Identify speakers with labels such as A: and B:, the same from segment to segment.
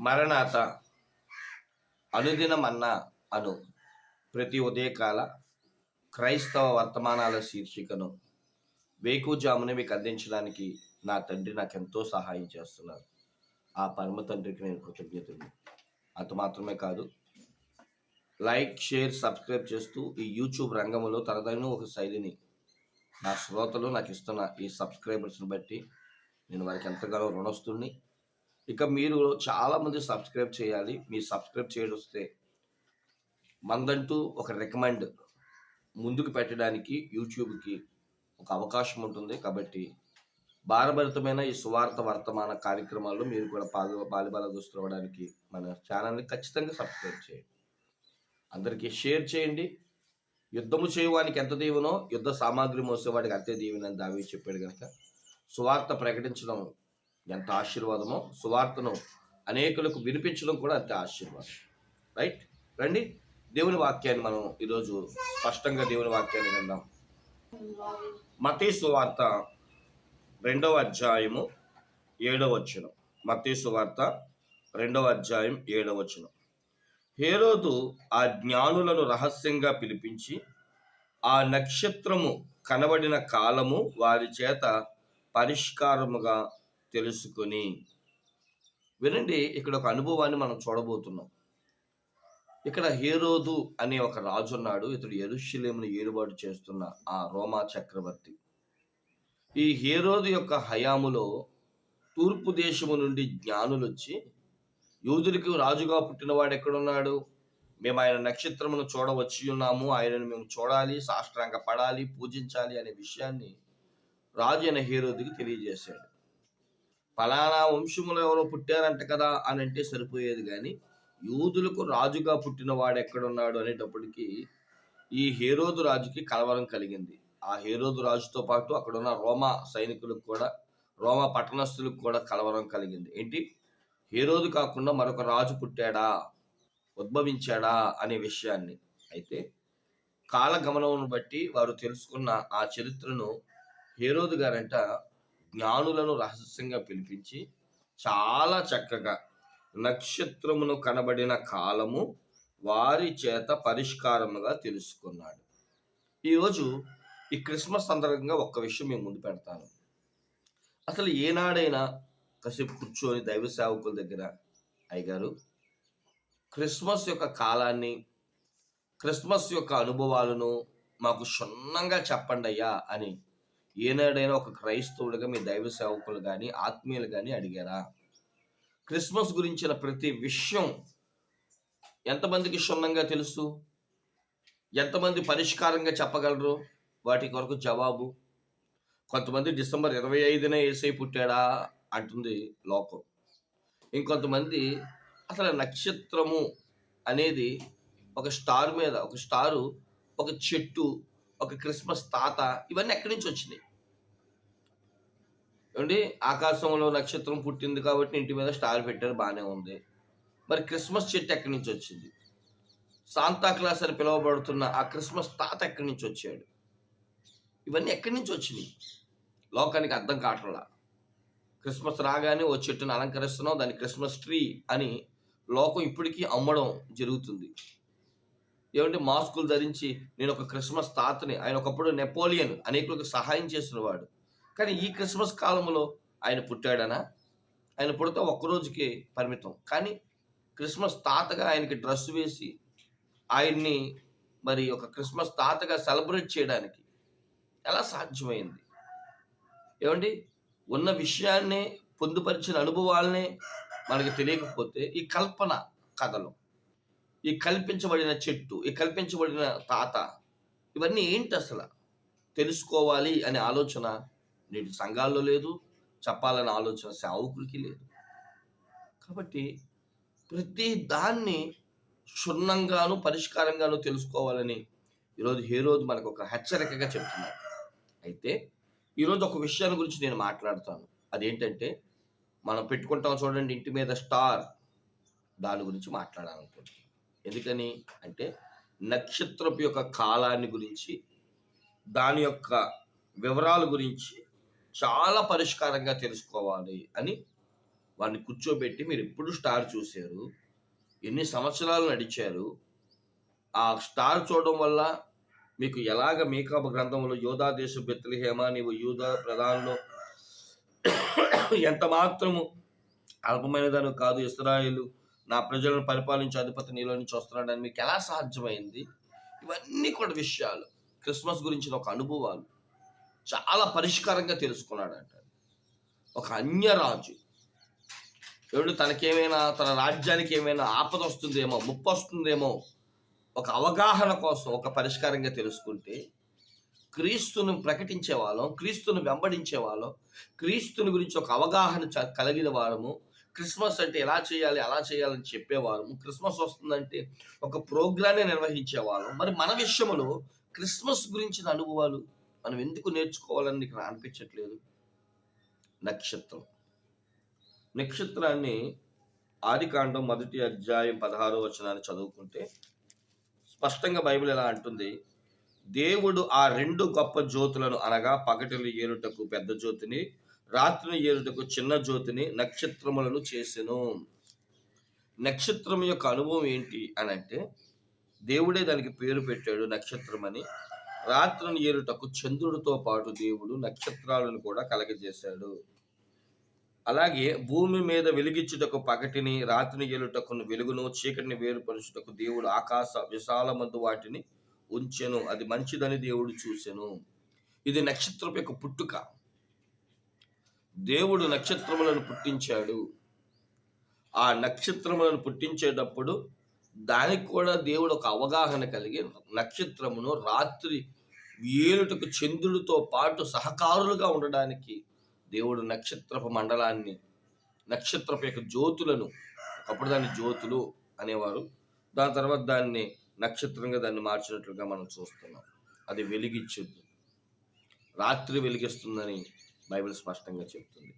A: మరణాత అనుదినమన్నా అను ప్రతి ఉదయకాల క్రైస్తవ వర్తమానాల శీర్షికను వేకుజామున మీకు అందించడానికి నా తండ్రి నాకు ఎంతో సహాయం చేస్తున్నారు. ఆ పరమ తండ్రికి నేను కృతజ్ఞతను అంత మాత్రమే కాదు లైక్ షేర్ సబ్స్క్రైబ్ చేస్తూ ఈ యూట్యూబ్ రంగంలో తనదైన ఒక శైలిని నా శ్రోతలు నాకు ఇస్తున్న ఈ సబ్స్క్రైబర్స్ని బట్టి నేను వారికి ఎంతగానో రుణస్తుని ఇక మీరు చాలామంది సబ్స్క్రైబ్ చేయాలి. మీరు సబ్స్క్రైబ్ చేయడం వస్తే మందంటూ ఒక రికమెండ్ ముందుకు పెట్టడానికి యూట్యూబ్కి ఒక అవకాశం ఉంటుంది. కాబట్టి భారభరితమైన ఈ సువార్త వర్తమాన కార్యక్రమాల్లో మీరు కూడా పాలు బాలిబాల అవ్వడానికి మన ఛానల్ని ఖచ్చితంగా సబ్స్క్రైబ్ చేయండి. అందరికీ షేర్ చేయండి. యుద్ధము చేయవానికి ఎంత దీవెనో యుద్ధ సామాగ్రి మోసేవాడికి అంతే దీవెనని దావి చెప్పాడు కనుక సువార్త ప్రకటించడం ఎంత ఆశీర్వాదమో సువార్తను అనేకులకు వినిపించడం కూడా అంత ఆశీర్వాదం. రైట్ రండి. దేవుని వాక్యాన్ని మనం ఈరోజు స్పష్టంగా దేవుని వాక్యాన్ని విందాం. మతీ సువార్త రెండవ అధ్యాయము ఏడవ వచనం. మతీ సువార్త రెండవ అధ్యాయం ఏడవ వచనం. హేరోదు ఆ జ్ఞానులను రహస్యంగా పిలిపించి ఆ నక్షత్రము కనబడిన కాలము వారి చేత పరిష్కారముగా తెలుసుకొని వినండి ఇక్కడ ఒక అనుభవాన్ని మనం చూడబోతున్నాం. ఇక్కడ హేరోదు అనే ఒక రాజు ఉన్నాడు. ఇతడు ఎరుషలేమును ఏలుబాటు చేస్తున్న ఆ రోమా చక్రవర్తి. ఈ హేరోదు యొక్క హయాములో తూర్పు దేశము నుండి జ్ఞానులు వచ్చి యూదుడికి రాజుగా పుట్టినవాడు ఎక్కడున్నాడు? మేము ఆయన నక్షత్రమును చూడవచ్చి ఉన్నాము. ఆయనను మేము చూడాలి సాష్టాంగ పడాలి పూజించాలి అనే విషయాన్ని రాజు అయిన హీరోదికి తెలియజేశాడు. ఫలానా వంశములో ఎవరో పుట్టారంట కదా అని అంటే సరిపోయేది కానీ యూదులకు రాజుగా పుట్టినవాడు ఎక్కడున్నాడు అనేటప్పటికీ ఈ హేరోదు రాజుకి కలవరం కలిగింది. ఆ హేరోదు రాజుతో పాటు అక్కడున్న రోమా సైనికులకు కూడా రోమా పట్టణస్థులకు కూడా కలవరం కలిగింది. ఏంటి? హేరోదు కాకుండా మరొక రాజు పుట్టాడా? ఉద్భవించాడా? అనే విషయాన్ని. అయితే కాలగమనమును బట్టి వారు తెలుసుకున్న ఆ చరిత్రను హేరోదు గారంట జ్ఞానులను రహస్యంగా పిలిపించి చాలా చక్కగా నక్షత్రమును కనబడిన కాలము వారి చేత పరిష్కారముగా తెలుసుకున్నాడు. ఈరోజు ఈ క్రిస్మస్ సందర్భంగా ఒక్క విషయం మేము ముందు పెడతాను. అసలు ఏనాడైనా కాసేపు కూర్చొని దైవ సేవకుల దగ్గర అయ్యగారు క్రిస్మస్ యొక్క కాలాన్ని క్రిస్మస్ యొక్క అనుభవాలను మాకు క్షుణ్ణంగా చెప్పండి అయ్యా అని ఏనాడైనా ఒక క్రైస్తవుడిగా మీ దైవ సేవకులు కానీ ఆత్మీయులు కానీ అడిగారా? క్రిస్మస్ గురించిన ప్రతి విషయం ఎంతమందికి క్షుణ్ణంగా తెలుసు? ఎంతమంది పరిష్కారంగా చెప్పగలరు? వాటి కొరకు జవాబు కొంతమంది డిసెంబర్ ఇరవై ఐదున ఏసై పుట్టాడా అంటుంది లోకం. ఇంకొంతమంది అసలు నక్షత్రము అనేది ఒక స్టార్ మీద ఒక స్టారు ఒక చెట్టు ఒక క్రిస్మస్ తాత ఇవన్నీ ఎక్కడి నుంచి వచ్చినాయి? ఏమండి? ఆకాశంలో నక్షత్రం పుట్టింది కాబట్టి ఇంటి మీద స్టార్ పెట్టారు బాగానే ఉంది. మరి క్రిస్మస్ చెట్టు ఎక్కడి నుంచి వచ్చింది? సాంతా క్లాస్ అని పిలువబడుతున్న ఆ క్రిస్మస్ తాత ఎక్కడి నుంచి వచ్చాడు? ఇవన్నీ ఎక్కడి నుంచి వచ్చినాయి? లోకానికి అర్థం కావట్లా? క్రిస్మస్ రాగానే ఓ చెట్టును అలంకరిస్తున్నాం దాన్ని క్రిస్మస్ ట్రీ అని లోకం ఇప్పటికీ అమ్మడం జరుగుతుంది. ఏమంటే మాస్కులు ధరించి నేను ఒక క్రిస్మస్ తాతని ఆయన ఒకప్పుడు నెపోలియన్ అనేకులకు సహాయం చేసిన వాడు కానీ ఈ క్రిస్మస్ కాలంలో ఆయన పుట్టాడనా? ఆయన పుడితే ఒక్కరోజుకి పరిమితం. కానీ క్రిస్మస్ తాతగా ఆయనకి డ్రెస్ వేసి ఆయన్ని మరి ఒక క్రిస్మస్ తాతగా సెలబ్రేట్ చేయడానికి ఎలా సాధ్యమైంది? ఏమండి? ఉన్న విషయాన్నే పొందుపరిచిన అనుభవాలనే మనకి తెలియకపోతే ఈ కల్పన కథలు. ఈ కల్పించబడిన చెట్టు ఈ కల్పించబడిన తాత ఇవన్నీ ఏంటి అసలు? తెలుసుకోవాలి అనే ఆలోచన నేటి సంఘాల్లో లేదు చెప్పాలనే ఆలోచన సేవకులకి లేదు. కాబట్టి ప్రతి దాన్ని క్షుణ్ణంగాను పరిష్కారంగాను తెలుసుకోవాలని ఈరోజు హీరోజు మనకు ఒక హెచ్చరికగా చెప్తున్నారు. అయితే ఈరోజు ఒక విషయాన్ని గురించి నేను మాట్లాడతాను. అదేంటంటే మనం పెట్టుకుంటాం చూడండి ఇంటి మీద స్టార్ దాని గురించి మాట్లాడాలనుకుంటున్నాను ఎందుకని అంటే నక్షత్రపు యొక్క కాలాన్ని గురించి దాని యొక్క వివరాల గురించి చాలా పరిష్కారంగా తెలుసుకోవాలి అని వాడిని కూర్చోబెట్టి మీరు ఎప్పుడు స్టార్ చూశారు ఎన్ని సంవత్సరాలు నడిచారు ఆ స్టార్ చూడడం వల్ల మీకు ఎలాగ మేకప్ గ్రంథంలో యోధా దేశ బెత్లహేమ నీవు యూదా ప్రధానంలో ఎంత మాత్రము అల్పమైనదాను కాదు ఇస్రాయిలు నా ప్రజలను పరిపాలించే అధిపతి నీలో నుంచి వస్తున్నాడని మీకు ఎలా సాధ్యమైంది? ఇవన్నీ కూడా విషయాలు. క్రిస్మస్ గురించిన ఒక అనుభవాలు చాలా పరిష్కారంగా తెలుసుకున్నాడంట. ఒక అన్యరాజు. ఎవడు తనకేమైనా తన రాజ్యానికి ఏమైనా ఆపద వస్తుందేమో ముప్పు వస్తుందేమో ఒక అవగాహన కోసం ఒక పరిష్కారంగా తెలుసుకుంటే క్రీస్తును ప్రకటించే వాళ్ళం క్రీస్తును వెంబడించే వాళ్ళం క్రీస్తుని గురించి ఒక అవగాహన కలిగిన వాళ్ళము క్రిస్మస్ అంటే ఎలా చేయాలి అలా చేయాలని చెప్పేవారము. క్రిస్మస్ వస్తుందంటే ఒక ప్రోగ్రామే నిర్వహించేవాళ్ళం. మరి మన విషయంలో క్రిస్మస్ గురించిన అనుభవాలు మనం ఎందుకు నేర్చుకోవాలని ఇక్కడ అనిపించట్లేదు? నక్షత్రం. నక్షత్రాన్ని ఆదికాండం మొదటి అధ్యాయం పదహారో వచనాన్ని చదువుకుంటే స్పష్టంగా బైబిల్ ఎలా అంటుంది? దేవుడు ఆ రెండు గొప్ప జ్యోతులను అనగా పగటిలు ఏనుటకు పెద్ద జ్యోతిని రాత్రిని ఏరుటకు చిన్న జ్యోతిని నక్షత్రములను చేసెను. నక్షత్రం యొక్క అనుభవం ఏంటి అని అంటే దేవుడే దానికి పేరు పెట్టాడు నక్షత్రం అని రాత్రిని ఏరుటకు చంద్రుడితో పాటు దేవుడు నక్షత్రాలను కూడా కలగజేశాడు. అలాగే భూమి మీద వెలిగించుటకు పగటిని రాత్రిని ఏలుటకు వెలుగును చీకటిని వేరుపరుచుటకు దేవుడు ఆకాశ విశాలమందు వాటిని ఉంచెను. అది మంచిదని దేవుడు చూసెను. ఇది నక్షత్రం యొక్క పుట్టుక. దేవుడు నక్షత్రములను పుట్టించాడు. ఆ నక్షత్రములను పుట్టించేటప్పుడు దానికి కూడా దేవుడు ఒక అవగాహన కలిగి నక్షత్రమును రాత్రి ఏలుటకు చంద్రుడితో పాటు సహకారులుగా ఉండడానికి దేవుడు నక్షత్రపు మండలాన్ని నక్షత్రపు యొక్క జ్యోతులను ఒకప్పుడు దాన్ని జ్యోతులు అనేవారు. దాని తర్వాత దాన్ని నక్షత్రంగా దాన్ని మార్చినట్లుగా మనం చూస్తున్నాం. అది వెలిగించుద్ది రాత్రి వెలిగిస్తుందని బైబిల్ స్పష్టంగా చెప్తుంది.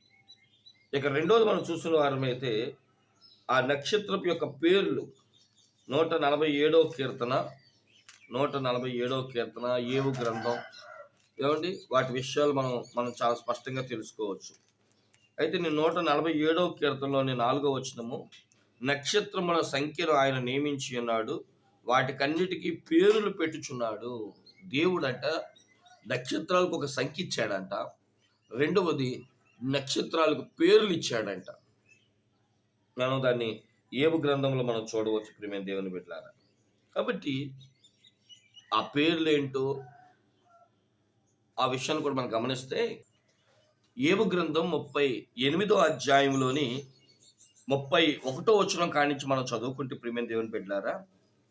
A: ఇక రెండోది మనం చూసిన వారమైతే ఆ నక్షత్రపు యొక్క పేర్లు నూట నలభై ఏడో కీర్తన నూట నలభై ఏడో కీర్తన ఏవు గ్రంథం ఏమండి? వాటి విషయాలు మనం మనం చాలా స్పష్టంగా తెలుసుకోవచ్చు. అయితే నేను నూట నలభై ఏడవ కీర్తనలోని నాలుగో వచనము నక్షత్రముల సంఖ్యను ఆయన నియమించి ఉన్నాడు వాటికన్నిటికీ పేర్లు పెట్టుచున్నాడు. దేవుడంట నక్షత్రాలకు ఒక సంఖ్య ఇచ్చాడంట. రెండవది నక్షత్రాలకు పేర్లు ఇచ్చాడంట. మనం దాన్ని ఏబు గ్రంథంలో మనం చూడవచ్చు ప్రేమ దేవుని బిడ్డారా కాబట్టి ఆ పేర్లు ఏంటో ఆ విషయాన్ని కూడా మనం గమనిస్తే ఏబు గ్రంథం ముప్పై ఎనిమిదో అధ్యాయంలోని ముప్పై ఒకటో వచనం కానించి మనం చదువుకుంటే ప్రేమ దేవుని బిడ్డారా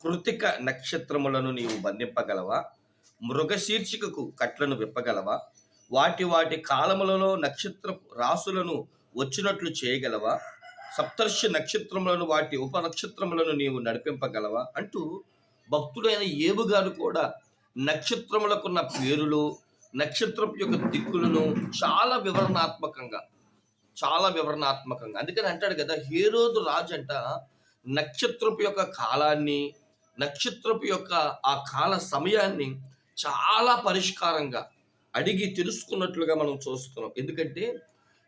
A: కృతిక నక్షత్రములను నీవు బంధింపగలవా? మృగశీర్షికకు కట్లను విప్పగలవా? వాటి వాటి కాలములలో నక్షత్ర రాసులను వచ్చినట్లు చేయగలవా? సప్తర్షి నక్షత్రములను వాటి ఉప నక్షత్రములను నీవు నడిపింపగలవా? అంటూ భక్తుడైన ఏబు గారు కూడా నక్షత్రములకున్న పేరులు నక్షత్రపు యొక్క దిక్కులను చాలా వివరణాత్మకంగా చాలా వివరణాత్మకంగా. అందుకని అంటాడు కదా హేరోదు రాజు అంట నక్షత్రపు యొక్క కాలాన్ని నక్షత్రపు యొక్క ఆ కాల సమయాన్ని చాలా పరిష్కారంగా అడిగి తెలుసుకున్నట్లుగా మనం చూస్తున్నాం. ఎందుకంటే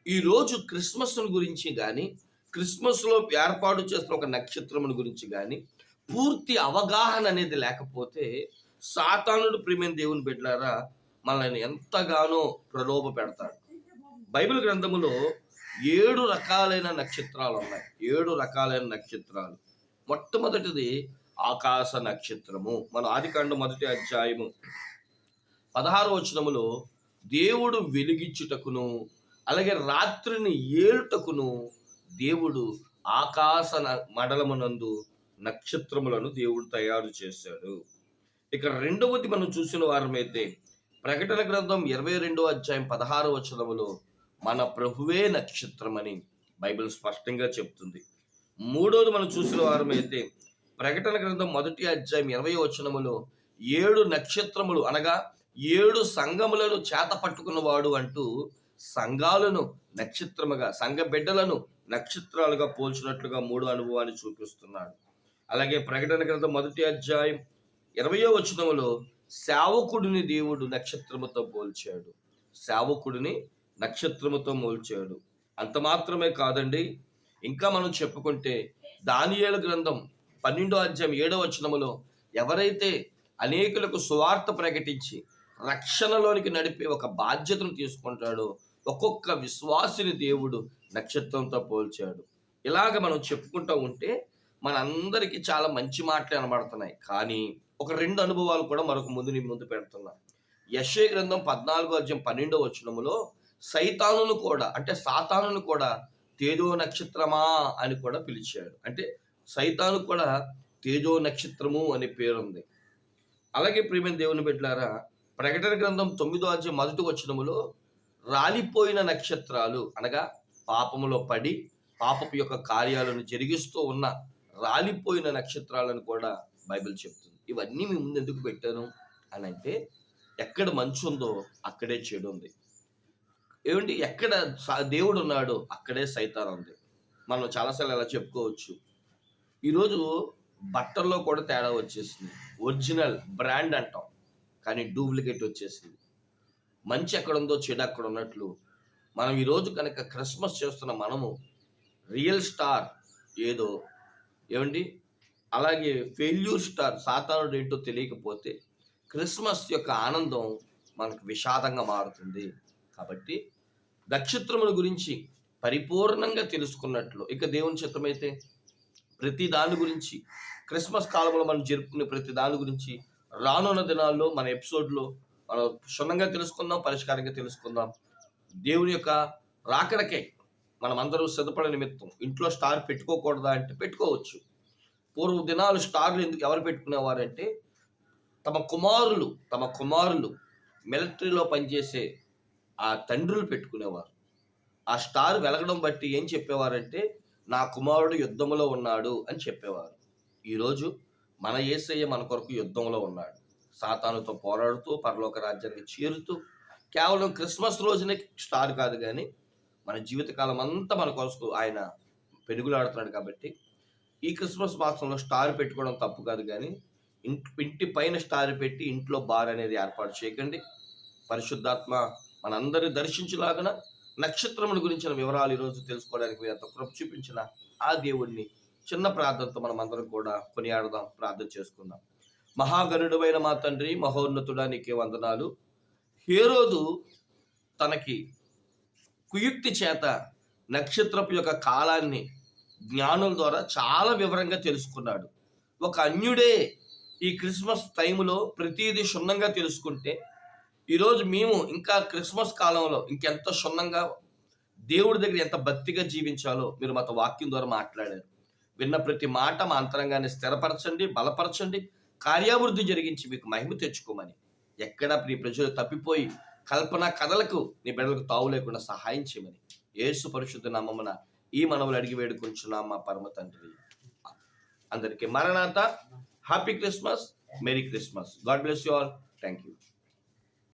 A: ఈరోజు క్రిస్మస్ గురించి కానీ క్రిస్మస్లో ఏర్పాటు చేస్తున్న ఒక నక్షత్రం గురించి కానీ పూర్తి అవగాహన అనేది లేకపోతే సాతానుడు ప్రేమైన దేవుని బిడ్డలారా మనల్ని ఎంతగానో ప్రలోభ పెడతాడు. బైబిల్ గ్రంథములో ఏడు రకాలైన నక్షత్రాలు ఉన్నాయి. ఏడు రకాలైన నక్షత్రాలు. మొట్టమొదటిది ఆకాశ నక్షత్రము. మన ఆదికాండ మొదటి అధ్యాయము. పదహారు వచనములో దేవుడు వెలిగించుటకును అలాగే రాత్రిని ఏలుటకును దేవుడు ఆకాశ న- మండలమునందు నక్షత్రములను దేవుడు తయారు చేశాడు. ఇక్కడ రెండవది మనం చూసిన వారమైతే ప్రకటన గ్రంథం ఇరవై రెండో అధ్యాయం పదహారు వచనములో మన ప్రభువే నక్షత్రమని బైబిల్ స్పష్టంగా చెప్తుంది. మూడోది మనం చూసిన వారమైతే ప్రకటన గ్రంథం మొదటి అధ్యాయం ఇరవై వచనములో ఏడు నక్షత్రములు అనగా ఏడు సంఘములను చేత పట్టుకున్నవాడు అంటూ సంఘాలను నక్షత్రముగా సంఘ బిడ్డలను నక్షత్రాలుగా పోల్చినట్లుగా మూడు అనుభవాన్ని చూపిస్తున్నాడు. అలాగే ప్రకటన గ్రంథం మొదటి అధ్యాయం ఇరవయో వచనములో సేవకుడిని దేవుడు నక్షత్రముతో పోల్చాడు. సేవకుడిని నక్షత్రముతో పోల్చాడు అంత మాత్రమే కాదండి ఇంకా మనం చెప్పుకుంటే దానియేల గ్రంథం పన్నెండో అధ్యాయం ఏడో వచనములో ఎవరైతే అనేకులకు సువార్త ప్రకటించి రక్షణలోనికి నడిపే ఒక బాధ్యతను తీసుకుంటాడు. ఒక్కొక్క విశ్వాసిని దేవుడు నక్షత్రంతో పోల్చాడు. ఇలాగ మనం చెప్పుకుంటూ ఉంటే మనందరికీ చాలా మంచి మాటలు కనబడుతున్నాయి కానీ ఒక రెండు అనుభవాలు కూడా మరొక ముందు నీ ముందు పెడుతున్నా. యశే గ్రంథం పద్నాలుగో అధ్యయం పన్నెండో వచనములో సైతానును కూడా అంటే సాతానును కూడా తేజో నక్షత్రమా అని కూడా పిలిచాడు. అంటే సైతాను కూడా తేజో నక్షత్రము అనే పేరుంది. అలాగే ప్రేమ దేవుని బిడ్డలారా ప్రకటన గ్రంథం తొమ్మిదో అధ్యాయం మొదటి వచనములో రాలిపోయిన నక్షత్రాలు అనగా పాపములో పడి పాపపు యొక్క కార్యాలను జరిగిస్తూ ఉన్న రాలిపోయిన నక్షత్రాలను కూడా బైబిల్ చెప్తుంది. ఇవన్నీ మీ ముందు ఎందుకు పెట్టాను అని అంటే ఎక్కడ మంచు ఉందో అక్కడే చెడు ఉంది. ఏమండి? ఎక్కడ దేవుడు ఉన్నాడో అక్కడే సైతాన్ ఉంది. మనం చాలాసార్లు ఎలా చెప్పుకోవచ్చు. ఈరోజు బట్టల్లో కూడా తేడా వచ్చేసింది. ఒరిజినల్ బ్రాండ్ అంటాం. కానీ డూప్లికేట్ వచ్చేసింది. మంచి ఎక్కడ ఉందో చెడు అక్కడ ఉన్నట్లు మనం ఈరోజు కనుక క్రిస్మస్ చేస్తున్న మనము రియల్ స్టార్ ఏదో ఏమండి? అలాగే ఫెయిల్యూర్ స్టార్ సాతానుడు ఏంటో తెలియకపోతే క్రిస్మస్ యొక్క ఆనందం మనకు విషాదంగా మారుతుంది. కాబట్టి నక్షత్రముల గురించి పరిపూర్ణంగా తెలుసుకున్నట్లు ఇక దేవుని చిత్తమైతే ప్రతి దాని గురించి క్రిస్మస్ కాలంలో మనం జరుపుకునే ప్రతి దాని గురించి రానున్న దినాల్లో మన ఎపిసోడ్లో మనం క్షుణ్ణంగా తెలుసుకుందాం పరిష్కారంగా తెలుసుకుందాం. దేవుని యొక్క రాకడకే మనం అందరూ సిద్ధపడే నిమిత్తం ఇంట్లో స్టార్ పెట్టుకోకూడదా అంటే పెట్టుకోవచ్చు. పూర్వ దినాలు స్టార్లు ఎందుకు ఎవరు పెట్టుకునేవారంటే తమ కుమారులు తమ కుమారులు మిలిటరీలో పనిచేసే ఆ తండ్రులు పెట్టుకునేవారు. ఆ స్టార్ వెలగడం బట్టి ఏం చెప్పేవారంటే నా కుమారుడు యుద్ధంలో ఉన్నాడు అని చెప్పేవారు. ఈరోజు మన యేసయ్య మన కొరకు యుద్ధంలో ఉన్నాడు. సాతానుతో పోరాడుతూ పరలోక రాజ్యానికి చేరుతూ కేవలం క్రిస్మస్ రోజునే స్టార్ కాదు కానీ మన జీవితకాలం అంతా మన కొరకు ఆయన పెనుగులాడుతున్నాడు కాబట్టి ఈ క్రిస్మస్ మాసంలో స్టార్ పెట్టుకోవడం తప్పు కాదు కానీ ఇంటి పైన స్టార్ పెట్టి ఇంట్లో బార్ అనేది ఏర్పాటు చేయకండి. పరిశుద్ధాత్మ మనందరిని దర్శించలాగన నక్షత్రముల గురించిన వివరాలు ఈరోజు తెలుసుకోవడానికి మీరు అంత కృప చూపించిన ఆ దేవుణ్ణి చిన్న ప్రార్థనతో మనం అందరం కూడా కొనియాడదాం ప్రార్థన చేసుకుందాం. మహాగరుడువైన మా తండ్రి మహోన్నతుడా నీకే వందనాలు. హేరోదు తనకి కుయుక్తి చేత నక్షత్రపు యొక్క కాలాన్ని జ్ఞానుల ద్వారా చాలా వివరంగా తెలుసుకున్నాడు. ఒక అన్యుడే ఈ క్రిస్మస్ టైంలో ప్రతిదీ క్షుణ్ణంగా తెలుసుకుంటే ఈరోజు మేము ఇంకా క్రిస్మస్ కాలంలో ఇంకెంత క్షుణ్ణంగా దేవుడి దగ్గర ఎంత భక్తిగా జీవించాలో మీరు మాతో వాక్యం ద్వారా మాట్లాడారు. విన్న ప్రతి మాట మా అంతరంగాన్ని స్థిరపరచండి బలపరచండి కార్యాభివృద్ధి జరిగించి మీకు మహిమ తెచ్చుకోమని. ఎక్కడా ప్రియ ప్రజలు తప్పిపోయి కల్పన కథలకు నీ బిడ్డలకు తావు లేకుండా సహాయం చేయమని. యేసు పరిశుద్ధ నామమున ఈ మనవులు అడిగి వేడుకుంటున్నాం మా పరమ తండ్రి. అందరికీ మరణాత. Happy Christmas merry Christmas God bless you all thank you